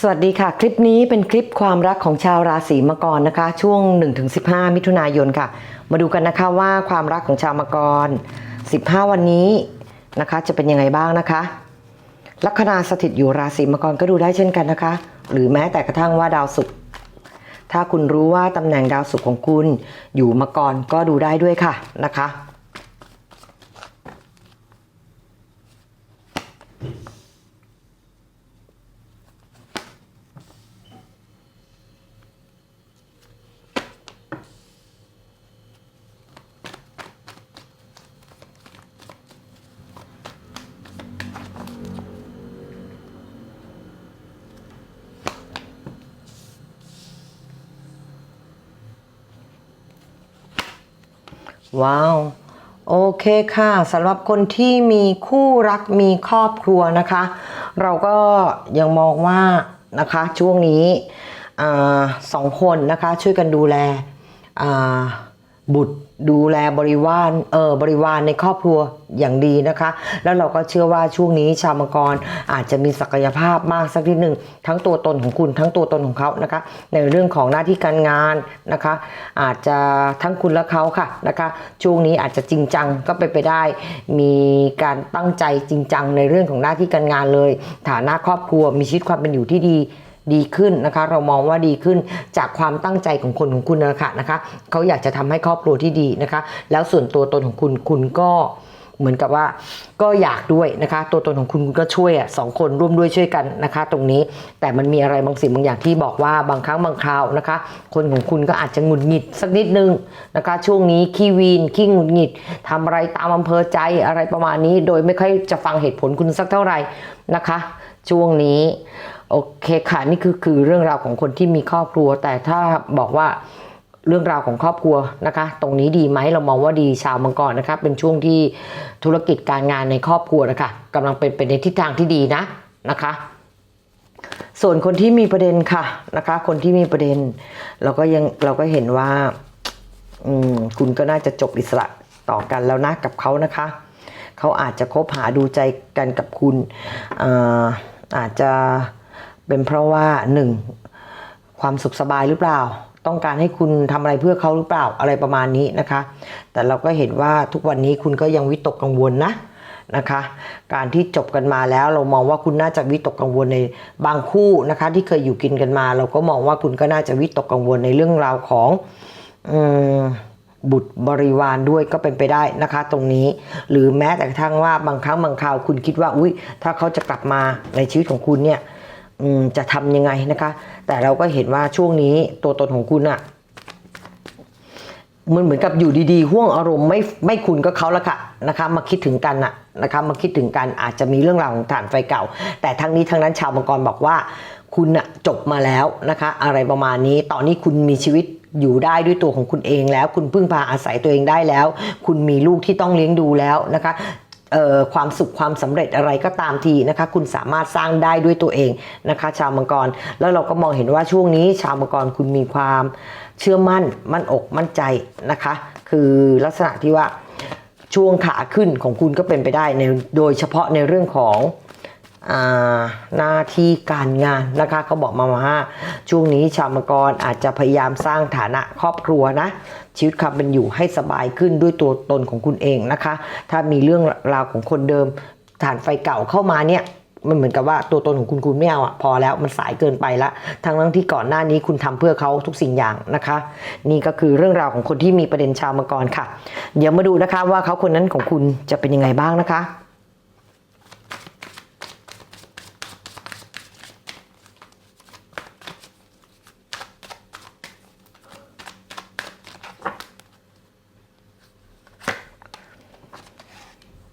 สวัสดีค่ะ คลิปนี้เป็นคลิปความรักของชาวราศีมังกรนะคะ ช่วง 1-15 มิถุนายนค่ะ มาดูกันนะคะว่าความรักของชาวมังกร 15 วันนี้นะคะ จะเป็นยังไงบ้างนะคะ ลัคนาสถิตอยู่ราศีมังกรก็ดูได้เช่นกันนะคะ หรือแม้แต่กระทั่งว่าดาวศุกร์ถ้าคุณรู้ว่าตำแหน่งดาวศุกร์ของคุณอยู่มังกรก็ดูได้ด้วยค่ะนะคะ ว้าว โอเคค่ะสำหรับคนที่มีคู่รักมีครอบครัวนะคะ เราก็ยังมองว่านะคะช่วงนี้อสองคนนะคะช่วยกันดูแลบุตร ดูแลบริวารเออบริวารในครอบครัวอย่างดีนะคะ แล้วเราก็เชื่อว่าช่วงนี้ชาวมังกรอาจจะมีศักยภาพมากสักนิดหนึ่งทั้งตัวตนของคุณทั้งตัวตนของเขานะคะ ในเรื่องของหน้าที่การงานนะคะ อาจจะทั้งคุณและเขาค่ะนะคะ ช่วงนี้อาจจะจริงจังก็ไปไปได้ มีการตั้งใจจริงจังในเรื่องของหน้าที่การงานเลย ฐานะครอบครัวมีชีวิตความเป็นอยู่ที่ดี ดีขึ้นนะคะ เรามองว่าดีขึ้นจากความตั้งใจของคนของคุณนะคะนะคะเขาอยากจะทำให้ครอบครัวที่ดีนะคะ แล้วส่วนตัวตนของคุณคุณก็เหมือนกับว่าก็อยากด้วยนะคะ ตัวตนของคุณคุณก็ช่วยอะสองคนร่วมด้วยช่วยกันนะคะ ตรงนี้แต่มันมีอะไรบางสิ่งบางอย่างที่บอกว่าบางครั้งบางคราวนะคะ คนของคุณก็อาจจะหงุดหงิดสักนิดนึงนะคะ ช่วงนี้ขี้วีนขี้หงุดหงิดทำอะไรตามอำเภอใจอะไรประมาณนี้ โดยไม่ค่อยจะฟังเหตุผลคุณสักเท่าไหร่นะคะ ช่วงนี้ โอเคค่ะนี่คือคือเรื่องราวของคนที่มีครอบครัว แต่ถ้าบอกว่าเรื่องราวของครอบครัวนะคะ ตรงนี้ดีไหมเรามองว่าดีชาวมังกรนะคะเป็นช่วงที่ธุรกิจการงานในครอบครัวนะคะกำลังเป็นไปในทิศทางที่ดีนะนะคะ ส่วนคนที่มีประเด็นค่ะนะคะ คนที่มีประเด็น เราก็ยังเราก็เห็นว่าคุณก็น่าจะจบอิสระต่อกันแล้วนะกับเขานะคะ เขาอาจจะคบหาดูใจกันกับคุณอาอาจจะ เป็นเพราะว่าหนึ่งความสุขสบายหรือเปล่า ต้องการให้คุณทำอะไรเพื่อเขาหรือเปล่าอะไรประมาณนี้นะคะ แต่เราก็เห็นว่าทุกวันนี้คุณก็ยังวิตกกังวลนะนะคะ การที่จบกันมาแล้วเรามองว่าคุณน่าจะวิตกกังวลในบางคู่นะคะ ที่เคยอยู่กินกันมา เราก็มองว่าคุณก็น่าจะวิตกกังวลในเรื่องราวของอบุตรบริวารด้วยก็เป็นไปได้นะคะ ตรงนี้ หรือแม้แต่กระทั่งว่าบางครั้งบางคราวคุณคิดว่าอุ้ยถ้าเขาจะกลับมาในชีวิตของคุณเนี่ย จะทำยังไงนะคะ แต่เราก็เห็นว่าช่วงนี้ตัวตนของคุณอะมันเหมือนกับอยู่ดีๆห่วงอารมณ์ไม่ไม่คุณก็เขาละค่ะนะคะมาคิดถึงกันอะนะคะมาคิดถึงกันอาจจะมีเรื่องราวของฐานไฟเก่า แต่ทั้งนี้ทั้งนั้นชาวมังกรบอกว่า คุณอะจบมาแล้วนะคะ อะไรประมาณนี้ตอนนี้คุณมีชีวิตอยู่ได้ด้วยตัวของคุณเองแล้ว คุณพึ่งพาอาศัยตัวเองได้แล้ว คุณมีลูกที่ต้องเลี้ยงดูแล้วนะคะ ความสุขความสำเร็จอะไรก็ตามทีนะคะ คุณสามารถสร้างได้ด้วยตัวเองนะคะ ชาวมังกรแล้วเราก็มองเห็นว่าช่วงนี้ ชาวมังกรคุณมีความเชื่อมั่น มั่นอกมั่นใจนะคะ คือลักษณะที่ว่าช่วงขาขึ้นของคุณก็เป็นไปได้ในโดยเฉพาะในเรื่องของ หน้าที่การงานนะคะเขาบอกมาว่าช่วงนี้ชาวมังกรอาจจะพยายามสร้างฐานะครอบครัวนะชีวิตความเป็นอยู่ให้สบายขึ้นด้วยตัวตนของคุณเองนะคะ ถ้ามีเรื่องราวของคนเดิมฐานไฟเก่าเข้ามาเนี่ยมันเหมือนกับว่าตัวตนของคุณคุณไม่เอาอะพอแล้วมันสายเกินไปละทั้งทั้งที่ก่อนหน้านี้คุณทำเพื่อเขาทุกสิ่งอย่างนะคะ นี่ก็คือเรื่องราวของคนที่มีประเด็นชาวมังกรค่ะ เดี๋ยวมาดูนะคะว่าเขาคนนั้นของคุณจะเป็นยังไงบ้างนะคะ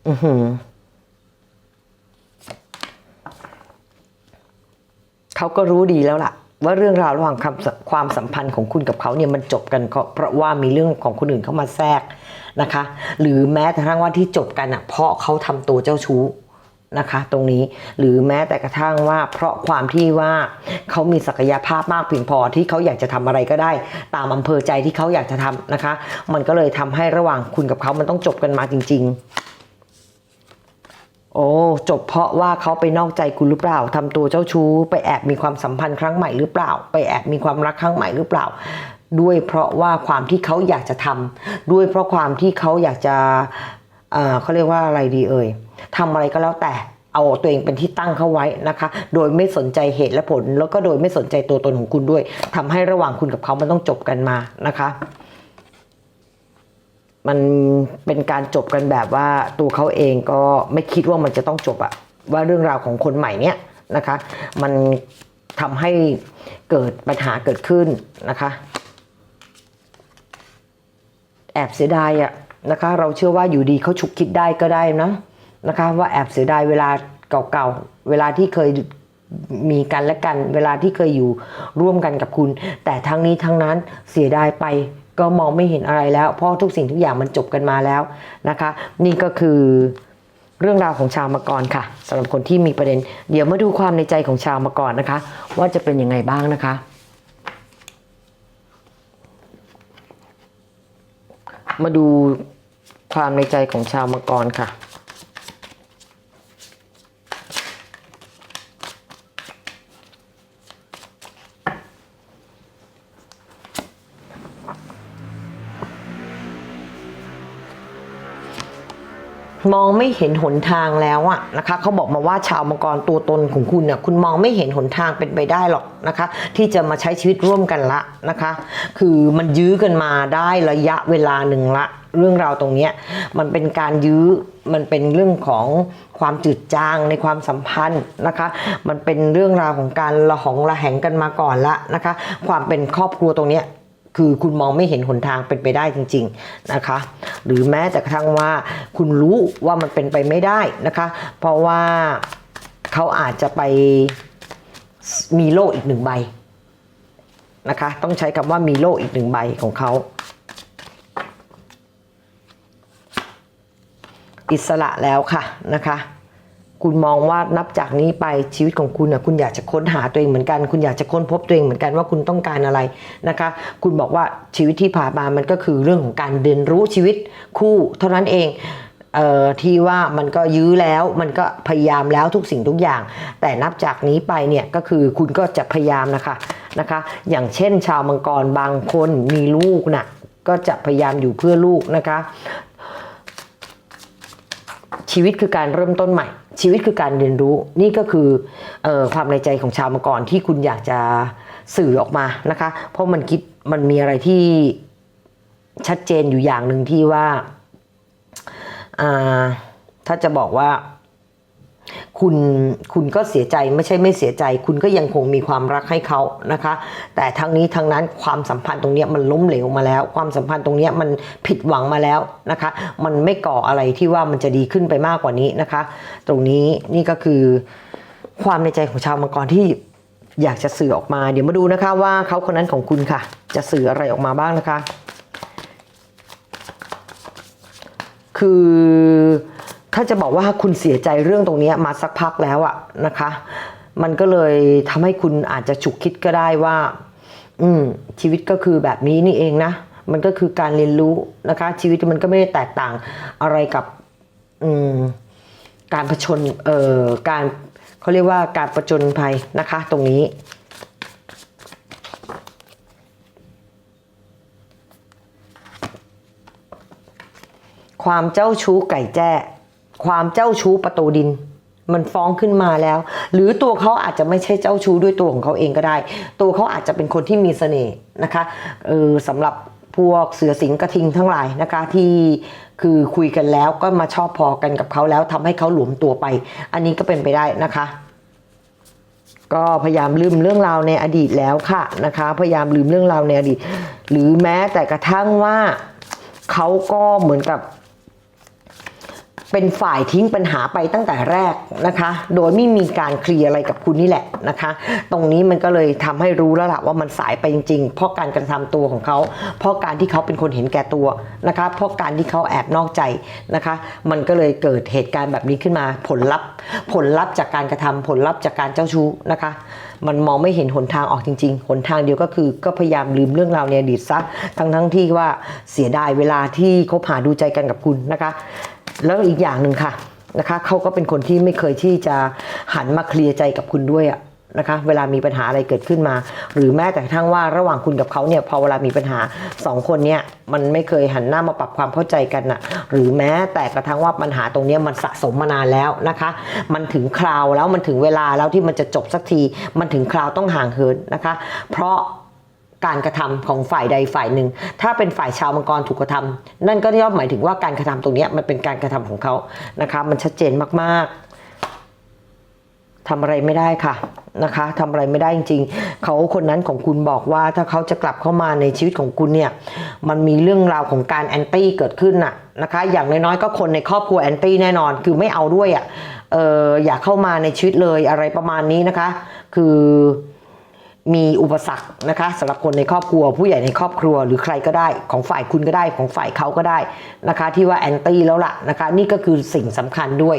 อือหือเขาก็รู้ดีแล้วล่ะ ว่าเรื่องราวระหว่างความสความสัมพันธ์ของคุณกับเขาเนี่ยมันจบกันเพราะว่ามีเรื่องของคนอื่นเข้ามาแทรกนะคะ หรือแม้แต่กระทั่งว่าที่จบกันอะ เพราะเขาทำตัวเจ้าชู้นะคะตรงนี้หรือแม้แต่กระทั่งว่าเพราะความที่ว่าเขามีศักยภาพมากเพียงพอที่เขาอยากจะทำอะไรก็ได้ ตามอำเภอใจที่เขาอยากจะทำนะคะ มันก็เลยทำให้ระหว่างคุณกับเขามันต้องจบกันมาจริง ๆ โอ้จบเพราะว่าเขาไปนอกใจคุณหรือเปล่าทำตัวเจ้าชู้ ไปแอบมีความสัมพันธ์ครั้งใหม่หรือเปล่า ไปแอบมีความรักครั้งใหม่หรือเปล่า ด้วยเพราะว่าความที่เขาอยากจะทำด้วยเพราะความที่เขาอยากจะเขาเรียกว่าอะไรดีเอ่ยทำอะไรก็แล้วแต่เอาตัวเองเป็นที่ตั้งเข้าไว้นะคะ โดยไม่สนใจเหตุและผล แล้วก็โดยไม่สนใจตัวตนของคุณด้วยทำให้ระหว่างคุณกับเขามันต้องจบกันมานะคะ มันเป็นการจบกันแบบว่าตัวเขาเองก็ไม่คิดว่ามันจะต้องจบอะว่าเรื่องราวของคนใหม่เนี้ยนะคะ มันทำให้เกิดปัญหาเกิดขึ้นนะคะ แอบเสียดายอะนะคะ เราเชื่อว่าอยู่ดีเขาฉุกคิดได้ก็ได้นะนะคะ ว่าแอบเสียดายเวลาเก่าๆ เวลาที่เคยมีกันและกัน เวลาที่เคยอยู่ร่วมกันกับคุณ แต่ทั้งนี้ทั้งนั้นเสียดายไป ก็มองไม่เห็นอะไรแล้ว เพราะทุกสิ่งทุกอย่างมันจบกันมาแล้วนะคะ นี่ก็คือเรื่องราวของชาวมังกรค่ะสำหรับคนที่มีประเด็น เดี๋ยวมาดูความในใจของชาวมังกรนะคะ ว่าจะเป็นยังไงบ้างนะคะมาดูความในใจของชาวมังกรค่ะ มองไม่เห็นหนทางแล้วอะนะคะเขาบอกมาว่าชาวมังกรตัวตนของคุณน่ะคุณมองไม่เห็นหนทางเป็นไปได้หรอกนะคะ ที่จะมาใช้ชีวิตร่วมกันละนะคะ คือมันยื้อกันมาได้ระยะเวลาหนึ่งละ เรื่องราวตรงนี้มันเป็นการยื้อมันเป็นเรื่องของความจืดจางในความสัมพันธ์นะคะ มันเป็นเรื่องราวของการระหองระแหงกันมาก่อนละนะคะ ความเป็นครอบครัวตรงนี้ คือคุณมองไม่เห็นหนทางเป็นไปได้จริง ๆนะคะ หรือแม้แต่กระทั่งว่าคุณรู้ว่ามันเป็นไปไม่ได้นะคะ เพราะว่าเขาอาจจะไปมีโลกอีกหนึ่งใบนะคะ ต้องใช้คำว่ามีโลกอีกหนึ่งใบของเขาอิสระแล้วค่ะนะคะ คุณมองว่านับจากนี้ไปชีวิตของคุณนะคุณอยากจะค้นหาตัวเองเหมือนกัน คุณอยากจะค้นพบตัวเองเหมือนกันว่าคุณต้องการอะไรนะคะ คุณบอกว่าชีวิตที่ผ่านมามันก็คือเรื่องของการเรียนรู้ชีวิตคู่ เท่านั้นเองเอ่อที่ว่ามันก็ยื้อแล้วมันก็พยายามแล้วทุกสิ่งทุกอย่าง แต่นับจากนี้ไปเนี่ยก็คือคุณก็จะพยายามนะคะนะคะ อย่างเช่น ชาวมังกรบางคนมีลูกน่ะก็จะพยายามอยู่เพื่อลูกนะคะ ชีวิตคือการเริ่มต้นใหม่ ชีวิตคือการเรียนรู้นี่ก็คือออความในใจของชาวมังกรที่คุณอยากจะสื่อออกมานะคะ เพราะมันคิดมันมีอะไรที่ชัดเจนอยู่อย่างหนึ่งที่ว่า ถ้าจะบอกว่า คุณคุณก็เสียใจไม่ใช่ไม่เสียใจ คุณก็ยังคงมีความรักให้เขานะคะ แต่ทั้งนี้ทั้งนั้นความสัมพันธ์ตรงนี้มันล้มเหลวมาแล้ว ความสัมพันธ์ตรงนี้มันผิดหวังมาแล้วนะคะ มันไม่ก่ออะไรที่ว่ามันจะดีขึ้นไปมากกว่านี้นะคะ ตรงนี้นี่ก็คือความในใจของชาวมังกรที่อยากจะสื่อออกมา เดี๋ยวมาดูนะคะว่าเขาคนนั้นของคุณค่ะ จะสื่ออะไรออกมาบ้างนะคะ คือ ถ้าจะบอกว่าคุณเสียใจเรื่องตรงนี้มาสักพักแล้วอะนะคะ มันก็เลยทำให้คุณอาจจะฉุกคิดก็ได้ว่า อืม ชีวิตก็คือแบบนี้นี่เองนะ มันก็คือการเรียนรู้นะคะ ชีวิตมันก็ไม่ได้แตกต่างอะไรกับ อืม การผชนเอ่อการเขาเรียกว่าการประจนภัยนะคะ ตรงนี้ความเจ้าชู้ไก่แจ้ ความเจ้าชู้ประตูดิน มันฟ้องขึ้นมาแล้ว หรือตัวเขาอาจจะไม่ใช่เจ้าชู้ด้วยตัวของเขาเองก็ได้ ตัวเขาอาจจะเป็นคนที่มีเสน่ห์นะคะเออสำหรับพวกเสือสิงห์กระทิงทั้งหลายนะคะที่คือคุยกันแล้วก็มาชอบพอกันกับเขาแล้วทำให้เขาหลวมตัวไป อันนี้ก็เป็นไปได้นะคะ ก็พยายามลืมเรื่องราวในอดีตแล้วค่ะนะคะ พยายามลืมเรื่องราวในอดีต หรือแม้แต่กระทั่งว่าเขาก็เหมือนกับ เป็นฝ่ายทิ้งปัญหาไปตั้งแต่แรกนะคะ โดยไม่มีการเคลียร์อะไรกับคุณนี่แหละนะคะ ตรงนี้มันก็เลยทำให้รู้แล้วล่ะว่ามันสายไปจริงๆ เพราะการกระทำตัวของเขา เพราะการที่เขาเป็นคนเห็นแก่ตัวนะคะ เพราะการที่เขาแอบนอกใจนะคะ มันก็เลยเกิดเหตุการณ์แบบนี้ขึ้นมา ผลลัพธ์ ผลลัพธ์จากการกระทำผลลัพธ์จากการเจ้าชู้นะคะมันมองไม่เห็นหนทางออกจริงๆ หนทางเดียวก็คือก็พยายามลืมเรื่องราวในอดีตซะ ทั้งๆที่ว่าเสียดายเวลาที่คบหาดูใจกันกับคุณนะคะ แล้วอีกอย่างหนึ่งค่ะนะคะเขาก็เป็นคนที่ไม่เคยที่จะหันมาเคลียร์ใจกับคุณด้วยอะนะคะเวลามีปัญหาอะไรเกิดขึ้นมา หรือแม้แต่ทั่งว่าระหว่างคุณกับเขาเนี่ยพอเวลามีปัญหาสองคนเนี่ยมันไม่เคยหันหน้ามาปรับความเข้าใจกันน่ะหรือแม้แต่กระทั่งว่าปัญหาตรงนี้มันสะสมมานานแล้วนะคะ มันถึงคราวแล้วมันถึงเวลาแล้วที่มันจะจบสักที มันถึงคราวต้องห่างเหินนะคะ เพราะ การกระทำของฝ่ายใดฝ่ายหนึ่ง ถ้าเป็นฝ่ายชาวมังกรถูกกระทำนั่นก็ย่อมหมายถึงว่าการกระทำตรงนี้มันเป็นการกระทำของเขานะคะมันชัดเจนมากๆทำอะไรไม่ได้ค่ะนะคะทำอะไรไม่ได้จริงๆ เขาคนนั้นของคุณบอกว่าถ้าเขาจะกลับเข้ามาในชีวิตของคุณเนี่ยมันมีเรื่องราวของการแอนตี้เกิดขึ้นน่ะนะคะอย่างน้อยๆก็คนในครอบครัวแอนตี้แน่นอนคือไม่เอาด้วยอะเอออยากเข้ามาในชีวิตเลยอะไรประมาณนี้นะคะ คือ มีอุปสรรคนะคะสำหรับคนในครอบครัว ผู้ใหญ่ในครอบครัว หรือใครก็ได้ของฝ่ายคุณก็ได้ของฝ่ายเขาก็ได้นะคะ ที่ว่าแอนตี้แล้วล่ะนะคะ นี่ก็คือสิ่งสำคัญด้วย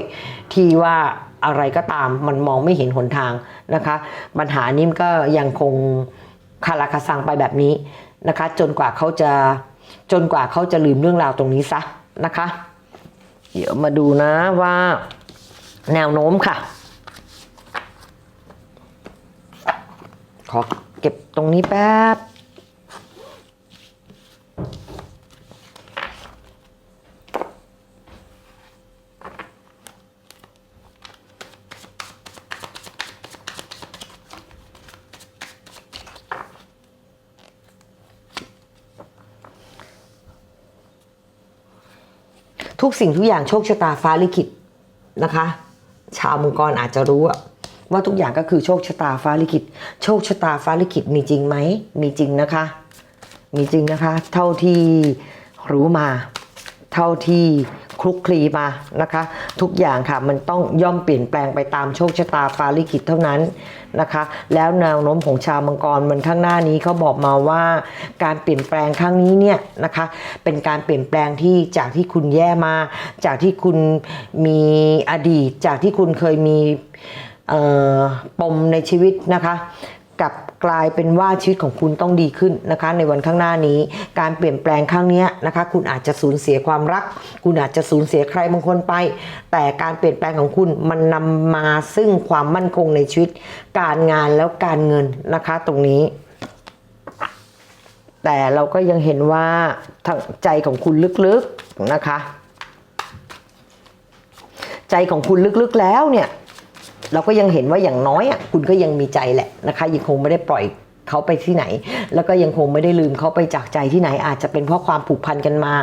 ที่ว่าอะไรก็ตามมันมองไม่เห็นหนทางนะคะ ปัญหานี้ก็ยังคงคาราคาซังไปแบบนี้นะคะ จนกว่าเขาจะจนกว่าเขาจะลืมเรื่องราวตรงนี้ซะนะคะ เดี๋ยวมาดูนะว่าแนวโน้มค่ะ ขอเก็บตรงนี้แป๊บ ทุกสิ่งทุกอย่างโชคชะตาฟ้าลิขิตนะคะ ชาวมังกรอาจจะรู้อะ ว่าทุกอย่างก็คือโชคชะตาฟ้าลิขิต โชคชะตาฟ้าลิขิตมีจริงไหม มีจริงนะคะ มีจริงนะคะ เท่าที่รู้มา เท่าที่คลุกคลีมานะคะ ทุกอย่างค่ะมันต้องย่อมเปลี่ยนแปลงไปตามโชคชะตาฟ้าลิขิตเท่านั้นนะคะ แล้วแนวโน้มของชาวมังกรมันข้างหน้านี้เขาบอกมาว่า การเปลี่ยนแปลงครั้งนี้เนี่ยนะคะ เป็นการเปลี่ยนแปลงที่จากที่คุณแย่มา จากที่คุณมีอดีต จากที่คุณเคยมี ปมในชีวิตนะคะกับกลายเป็นว่าชีวิตของคุณต้องดีขึ้นนะคะ ในวันข้างหน้านี้ การเปลี่ยนแปลงครั้งนี้นะคะ คุณอาจจะสูญเสียความรัก คุณอาจจะสูญเสียใครบางคนไป แต่การเปลี่ยนแปลงของคุณมันนำมาซึ่งความมั่นคงในชีวิต การงานแล้วการเงินนะคะ ตรงนี้ แต่เราก็ยังเห็นว่าทางใจของคุณลึกๆนะคะ ใจของคุณลึกๆแล้วเนี่ย เราก็ยังเห็นว่าอย่างน้อยอะคุณก็ยังมีใจแหละนะคะยังคงไม่ได้ปล่อยเขาไปที่ไหน แล้วก็ยังคงไม่ได้ลืมเขาไปจากใจที่ไหน อาจจะเป็นเพราะความผูกพันกันมา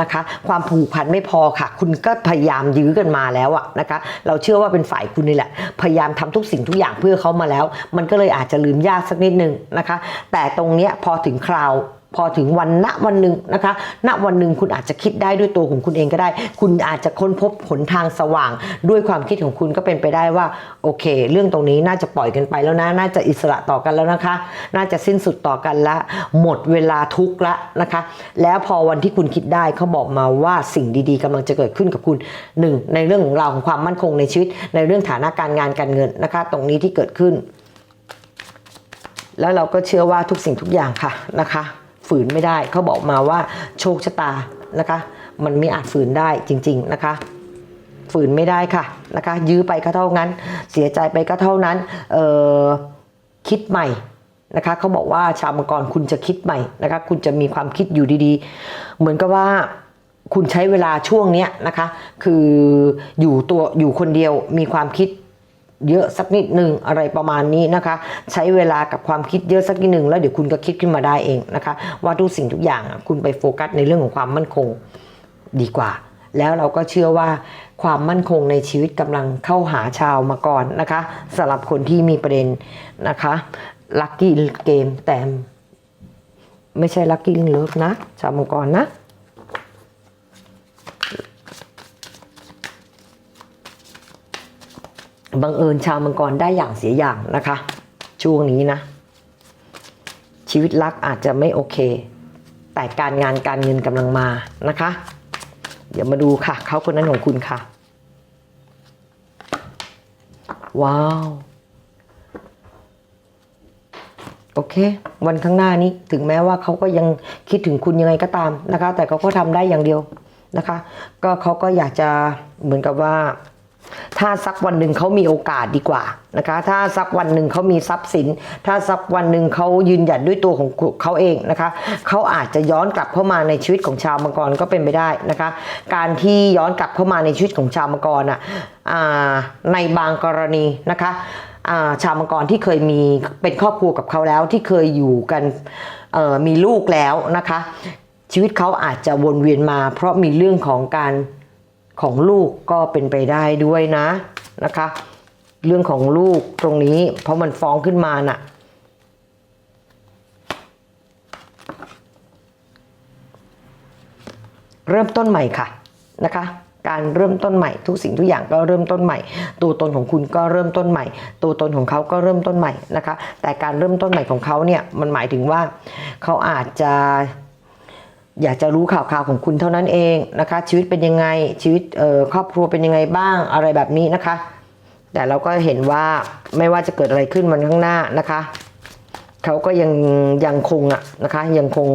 นะคะ ความผูกพันไม่พอค่ะ คุณก็พยายามยื้อกันมาแล้วอะนะคะ เราเชื่อว่าเป็นฝ่ายคุณนี่แหละ พยายามทำทุกสิ่งทุกอย่างเพื่อเขามาแล้ว มันก็เลยอาจจะลืมยากสักนิดนึงนะคะ แต่ตรงเนี้ยพอถึงคราว พอถึงวันณวันหนึ่งนะคะ ณวันหนึ่งคุณอาจจะคิดได้ด้วยตัวของคุณเองก็ได้ คุณอาจจะค้นพบหนทางสว่าง ด้วยความคิดของคุณก็เป็นไปได้ว่าโอเค เรื่องตรงนี้น่าจะปล่อยกันไปแล้วนะ น่าจะอิสระต่อกันแล้วนะคะ น่าจะสิ้นสุดต่อกันละ หมดเวลาทุกละนะคะ แล้วพอวันที่คุณคิดได้เขาบอกมาว่าสิ่งดีๆกำลังจะเกิดขึ้นกับคุณหนึ่งในเรื่องของเราของความมั่นคงในชีวิต ในเรื่องฐานะการงานการเงินนะคะ ตรงนี้ที่เกิดขึ้น แล้วเราก็เชื่อว่าทุกสิ่งทุกอย่างค่ะนะคะ ฝืนไม่ได้ เขาบอกมาว่าโชคชะตานะคะ มันไม่อาจฝืนได้จริง ๆนะคะ ฝืนไม่ได้ค่ะนะคะ ยื้อไปก็เท่านั้น เสียใจไปก็เท่านั้นเออคิดใหม่นะคะเขาบอกว่าชาวมังกรคุณจะคิดใหม่นะคะ คุณจะมีความคิดอยู่ดีๆ เหมือนกับว่าคุณใช้เวลาช่วงเนี้ยนะคะ คืออยู่ตัวอยู่คนเดียวมีความคิด เยอะสักนิดหนึ่งอะไรประมาณนี้นะคะ ใช้เวลากับความคิดเยอะสักนิดหนึ่งแล้วเดี๋ยวคุณก็คิดขึ้นมาได้เองนะคะ ว่าทุกสิ่งทุกอย่างคุณไปโฟกัสในเรื่องของความมั่นคงดีกว่า แล้วเราก็เชื่อว่าความมั่นคงในชีวิตกำลังเข้าหาชาวมาก่อนนะคะสำหรับคนที่มีประเด็นนะคะลัคกี้เกมแต่ไม่ใช่ลัคกี้เลิฟนะ ชาวมังกรนะ บังเอิญชาวมังกรได้อย่างเสียอย่างนะคะ ช่วงนี้นะ ชีวิตรักอาจจะไม่โอเค แต่การงานการเงินกำลังมานะคะ เดี๋ยวมาดูค่ะ เขาคนนั้นของคุณค่ะ ว้าว โอเค วันข้างหน้านี้ถึงแม้ว่าเขาก็ยังคิดถึงคุณยังไงก็ตามนะคะ แต่เขาก็ทำได้อย่างเดียวนะคะ ก็เขาก็อยากจะเหมือนกับว่า ถ้าสักวันหนึ่งเขามีโอกาสดีกว่านะคะ ถ้าสักวันหนึ่งเขามีทรัพย์สิน ถ้าสักวันหนึ่งเขายืนหยัดด้วยตัวของเขาเองนะคะ เขาอาจจะย้อนกลับเข้ามาในชีวิตของชาวมังกรก็เป็นไปได้นะคะ การที่ย้อนกลับเข้ามาในชีวิตของชาวมังกรอะในบางกรณีนะคะาชาวมังกรที่เคยมีเป็นครอบครัวกับเขาแล้วที่เคยอยู่กันมีลูกแล้วนะคะ ชีวิตเขาอาจจะวนเวียนมา เพราะมีเรื่องของการ ของลูกก็เป็นไปได้ด้วยนะนะคะ เรื่องของลูกตรงนี้ เพราะมันฟ้องขึ้นมาน่ะเริ่มต้นใหม่ค่ะนะคะการเริ่มต้นใหม่ทุกสิ่งทุกอย่างก็เริ่มต้นใหม่ ตัวตนของคุณก็เริ่มต้นใหม่ ตัวตนของเขาก็เริ่มต้นใหม่นะคะ แต่การเริ่มต้นใหม่ของเขาเนี่ยมันหมายถึงว่าเขาอาจจะ อยากจะรู้ข่าวข่าวของคุณเท่านั้นเองนะคะ ชีวิตเป็นยังไงชีวิตครอบครัวเป็นยังไงบ้างอะไรแบบนี้นะคะ แต่เราก็เห็นว่าไม่ว่าจะเกิดอะไรขึ้นมันข้างหน้านะคะเขาก็ยังยังคงอะนะคะ ยังคง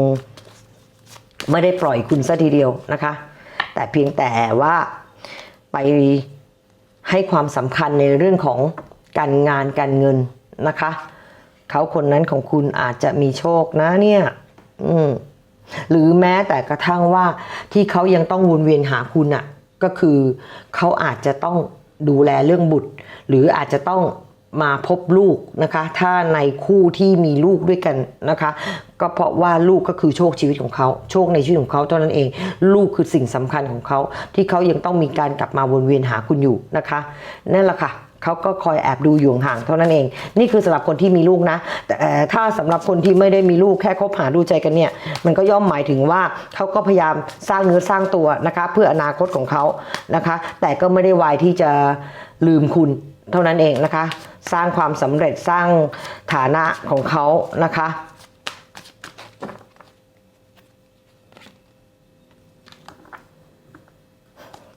ไม่ได้ปล่อยคุณซะทีเดียวนะคะ แต่เพียงแต่ว่าไปให้ความสำคัญในเรื่องของการงานการเงินนะคะ เขาคนนั้นของคุณอาจจะมีโชคนะเนี่ย อืม หรือแม้แต่กระทั่งว่าที่เขายังต้องวนเวียนหาคุณอะ่ะก็คือเขาอาจจะต้องดูแลเรื่องบุตร หรืออาจจะต้องมาพบลูกนะคะ ถ้าในคู่ที่มีลูกด้วยกันนะคะ ก็เพราะว่าลูกก็คือโชคชีวิตของเขา โชคในชีวิตของเขาเท่านั้นเอง ลูกคือสิ่งสำคัญของเขา ที่เขายังต้องมีการกลับมาวนเวียนหาคุณอยู่นะคะ นั่นแหละค่ะ เขาก็คอยแอบดูอยู่ห่างเท่านั้นเอง นี่คือสำหรับคนที่มีลูกนะ แต่ถ้าสำหรับคนที่ไม่ได้มีลูกแค่คบหาดูใจกันเนี่ย มันก็ย่อมหมายถึงว่าเขาก็พยายามสร้างเนื้อสร้างตัวนะคะ เพื่ออนาคตของเขานะคะ แต่ก็ไม่ได้วายที่จะลืมคุณเท่านั้นเองนะคะ สร้างความสำเร็จสร้างฐานะของเขานะคะ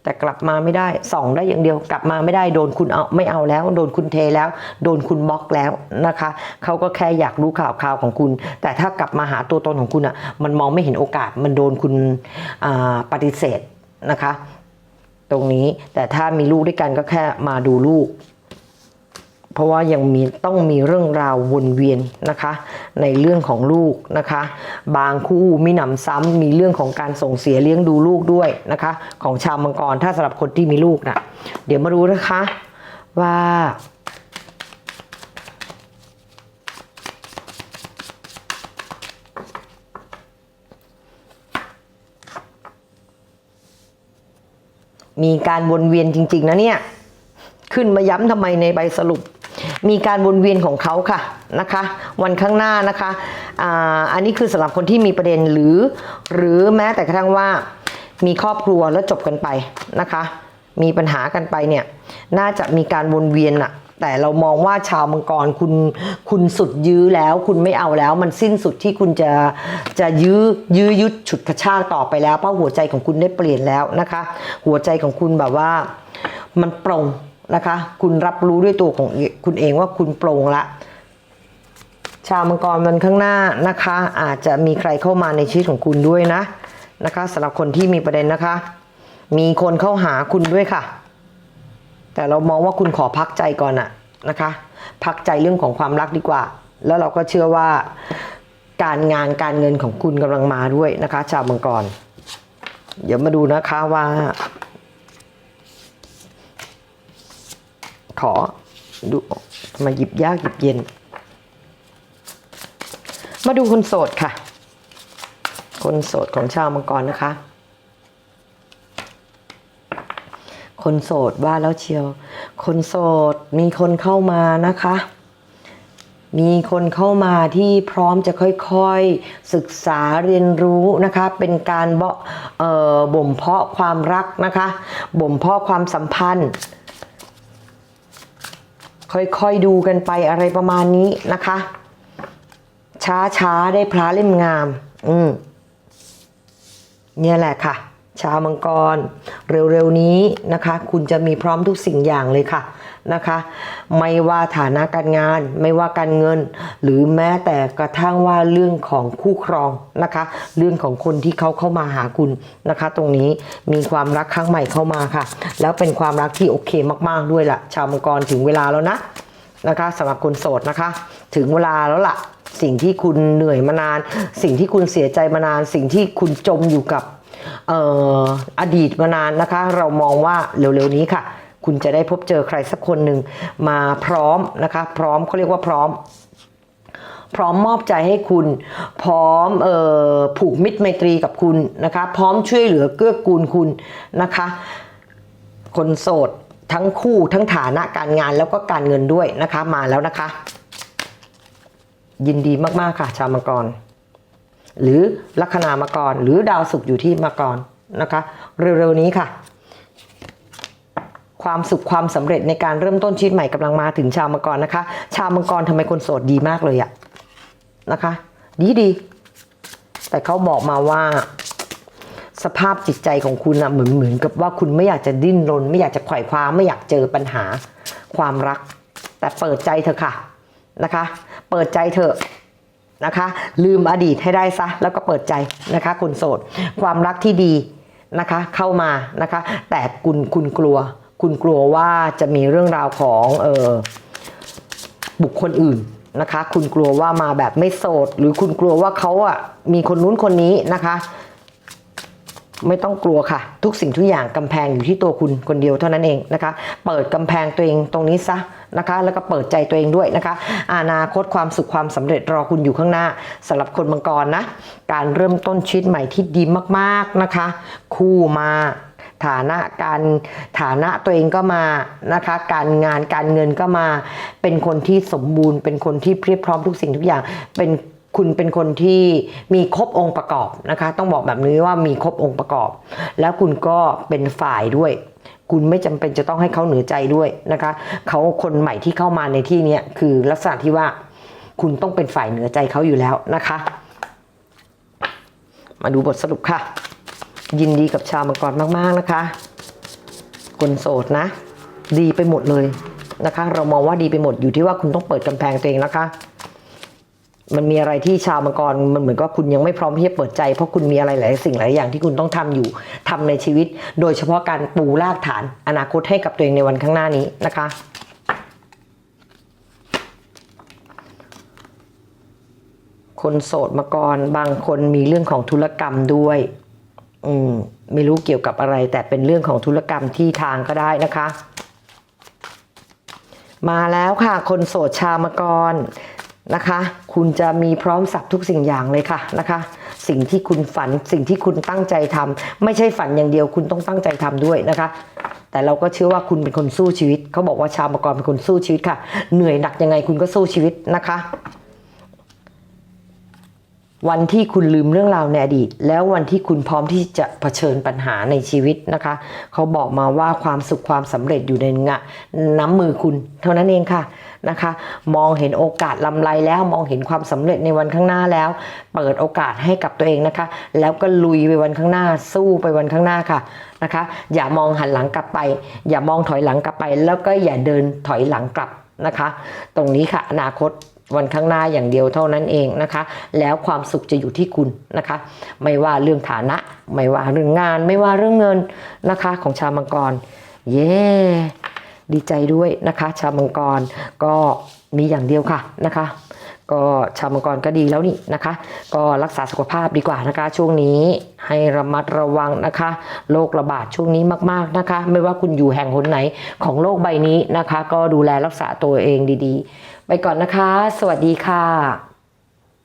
แต่กลับมาไม่ได้ส่องได้อย่างเดียวกลับมาไม่ได้โดนคุณเอาไม่เอาแล้ว โดนคุณเทแล้ว โดนคุณบล็อกแล้วนะคะเขาก็แค่อยากรู้ข่าวข่าวของคุณ แต่ถ้ากลับมาหาตัวตนของคุณอะ่ะมันมองไม่เห็นโอกาส มันโดนคุณปฏิเสธนะคะ ตรงนี้แต่ถ้ามีลูกด้วยกันก็แค่มาดูลูก เพราะว่ายังมีต้องมีเรื่องราววนเวียนนะคะ ในเรื่องของลูกนะคะ บางคู่มีหนำซ้ำมีเรื่องของการส่งเสียเลี้ยงดูลูกด้วยนะคะ ของชาวมังกรถ้าสำหรับคนที่มีลูกนะเดี๋ยวมารู้นะคะว่ามีการวนเวียนจริง ๆ นะเนี่ย ขึ้นมาย้ำทำไมในใบสรุป มีการวนเวียนของเขาค่ะนะคะ วันข้างหน้านะคะอ่าอันนี้คือสำหรับคนที่มีประเด็นหรือ หรือแม้แต่กระทั่งว่ามีครอบครัวแล้วจบกันไปนะคะ มีปัญหากันไปเนี่ยน่าจะมีการวนเวียนอะแต่เรามองว่าชาวมังกรคุณคุณสุดยื้อแล้ว คุณไม่เอาแล้ว มันสิ้นสุดที่คุณจะจะยื้อยื้อยุดฉุดกระชากต่อไปแล้วเพราะหัวใจของคุณได้เปลี่ยนแล้วนะคะ หัวใจของคุณแบบว่ามันปร่ง นะคะ คุณรับรู้ด้วยตัวของคุณเองว่าคุณโปร่งละชาวมังกรวันข้างหน้านะคะ อาจจะมีใครเข้ามาในชีวิตของคุณด้วยนะนะคะสำหรับคนที่มีประเด็นนะคะ มีคนเข้าหาคุณด้วยค่ะ แต่เรามองว่าคุณขอพักใจก่อนอะนะคะ พักใจเรื่องของความรักดีกว่า แล้วเราก็เชื่อว่าการงานการเงินของคุณกำลังมาด้วยนะคะ ชาวมังกร เดี๋ยวมาดูนะคะว่า ขอดูมาหยิบยากหยิบเย็น มาดูคนโสดค่ะ คนโสดของชาวมังกรนะคะ คนโสดว่าแล้วเชียว คนโสดมีคนเข้ามานะคะ มีคนเข้ามาที่พร้อมจะค่อยๆศึกษาเรียนรู้นะคะ เป็นการเบาะเอ่อบ่มเพาะความรักนะคะ บ่มเพาะความสัมพันธ์ ค่อยๆดูกันไปอะไรประมาณนี้นะคะ ช้าๆได้พระเล่มงาม อืมเนี่ยแหละค่ะ ชาวมังกร เร็วๆนี้นะคะ คุณจะมีพร้อมทุกสิ่งอย่างเลยค่ะ นะคะ ไม่ว่าฐานะการงาน ไม่ว่าการเงิน หรือแม้แต่กระทั่งว่าเรื่องของคู่ครองนะคะ เรื่องของคนที่เขาเข้ามาหาคุณนะคะ ตรงนี้มีความรักครั้งใหม่เข้ามาค่ะ แล้วเป็นความรักที่โอเคมากๆด้วยล่ะ ชาวมังกรถึงเวลาแล้วนะนะคะสำหรับคนโสดนะคะ ถึงเวลาแล้วล่ะ สิ่งที่คุณเหนื่อยมานาน สิ่งที่คุณเสียใจมานาน สิ่งที่คุณจมอยู่กับอออดีตมานานนะคะ เรามองว่าเร็วๆนี้ค่ะ คุณจะได้พบเจอใครสักคนหนึ่งมาพร้อมนะคะ พร้อมเขาเรียกว่าพร้อม พร้อมมอบใจให้คุณ พร้อมออผูกมิตรไมตรีกับคุณนะคะ พร้อมช่วยเหลือเกื้อกูลคุณนะคะ คนโสดทั้งคู่ทั้งฐานะการงานแล้วก็การเงินด้วยนะคะมาแล้วนะคะ ยินดีมากๆค่ะ ชาวมังกร หรือลัคนามังกรหรือดาวศุกร์อยู่ที่มังกรนะคะ เร็วๆนี้ค่ะ ความสุขความสำเร็จในการเริ่มต้นชีวิตใหม่กำลังมาถึงชาวมังกรนะคะ ชาวมังกรทำไมคนโสดดีมากเลยอะนะคะ ดีดี แต่เขาบอกมาว่า สภาพจิตใจของคุณนะเหมือนเหมือนกับว่าคุณไม่อยากจะดิ้นรน ไม่อยากจะไขว่คว้าไม่อยากเจอปัญหาความรัก แต่เปิดใจเถอะค่ะนะคะ เปิดใจเถอะนะคะ ลืมอดีตให้ได้ซะแล้วก็เปิดใจนะคะ คนโสด ความรักที่ดีนะคะ เข้ามานะคะ แต่คุณคุณกลัว คุณกลัวว่าจะมีเรื่องราวของเออบุคคลอื่นนะคะ คุณกลัวว่ามาแบบไม่โสด หรือคุณกลัวว่าเขาอะมีคนนู้นคนนี้นะคะ ไม่ต้องกลัวค่ะ ทุกสิ่งทุกอย่างกำแพงอยู่ที่ตัวคุณคนเดียวเท่านั้นเองนะคะ เปิดกำแพงตัวเองตรงนี้ซะนะคะ แล้วก็เปิดใจตัวเองด้วยนะคะอนาคตความสุขความสำเร็จรอคุณอยู่ข้างหน้าสำหรับคนมังกรนะ การเริ่มต้นชีวิตใหม่ที่ดีมากๆนะคะ คู่มา ฐานะการฐานะตัวเองก็มานะคะ การงานการเงินก็มา เป็นคนที่สมบูรณ์ เป็นคนที่เพียบพร้อมทุกสิ่งทุกอย่างเป็นคุณเป็นคนที่มีครบองค์ประกอบนะคะ ต้องบอกแบบนี้ว่ามีครบองค์ประกอบ แล้วคุณก็เป็นฝ่ายด้วย คุณไม่จำเป็นจะต้องให้เขาเหนือใจด้วยนะคะเขาคนใหม่ที่เข้ามาในที่นี้คือลักษณะที่ว่า คุณต้องเป็นฝ่ายเหนือใจเขาอยู่แล้วนะคะ มาดูบทสรุปค่ะ ยินดีกับชาวมังกรมาก ๆนะคะ คนโสดนะ ดีไปหมดเลยนะคะ เรามองว่าดีไปหมดอยู่ที่ว่าคุณต้องเปิดกำแพงตัวเองนะคะ มันมีอะไรที่ชาวมังกรมันเหมือนกับคุณยังไม่พร้อมที่จะเปิดใจ เพราะคุณมีอะไรหลายสิ่งหลายอย่างที่คุณต้องทำอยู่ทำในชีวิต โดยเฉพาะการปูรากฐานอนาคตให้กับตัวเองในวันข้างหน้านี้นะคะคนโสดมาก่อนบางคนมีเรื่องของธุรกรรมด้วย อืมไม่รู้เกี่ยวกับอะไร แต่เป็นเรื่องของธุรกรรมที่ทางก็ได้นะคะ มาแล้วค่ะ คนโสดชาวมกรนะคะ คุณจะมีพร้อมสับทุกสิ่งอย่างเลยค่ะนะคะ สิ่งที่คุณฝันสิ่งที่คุณตั้งใจทำไม่ใช่ฝันอย่างเดียว คุณต้องตั้งใจทำด้วยนะคะ แต่เราก็เชื่อว่าคุณเป็นคนสู้ชีวิต เขาบอกว่าชาวมกรเป็นคนสู้ชีวิตค่ะ เหนื่อยหนักยังไงคุณก็สู้ชีวิตนะคะ วันที่คุณลืมเรื่องราวในอดีต แล้ววันที่คุณพร้อมที่จะเผชิญปัญหาในชีวิตนะคะ เขาบอกมาว่าความสุขความสำเร็จอยู่ในงะน้ำมือคุณ เท่านั้นเองค่ะนะคะ มองเห็นโอกาสลำไรแล้วมองเห็นความสำเร็จในวันข้างหน้าแล้ว เปิดโอกาสให้กับตัวเองนะคะ แล้วก็ลุยไปวันข้างหน้า สู้ไปวันข้างหน้าค่ะนะคะ อย่ามองหันหลังกลับไป อย่ามองถอยหลังกลับไป แล้วก็อย่าเดินถอยหลังกลับนะคะ ตรงนี้ค่ะอนาคต วันข้างหน้าอย่างเดียวเท่านั้นเองนะคะ แล้วความสุขจะอยู่ที่คุณนะคะ ไม่ว่าเรื่องฐานะ ไม่ว่าเรื่องงาน ไม่ว่าเรื่องเงินนะคะ ของชาวมังกร เย้ดีใจด้วยนะคะ ชาวมังกรก็มีอย่างเดียวค่ะนะคะก็ชาวมังกรก็ดีแล้วนี่นะคะ ก็รักษาสุขภาพดีกว่านะคะ ช่วงนี้ให้ระมัดระวังนะคะโรคระบาดช่วงนี้มากๆนะคะ ไม่ว่าคุณอยู่แห่งหนไหนของโลกใบนี้นะคะ ก็ดูแลรักษาตัวเองดีๆ ไปก่อนนะคะ สวัสดีค่ะ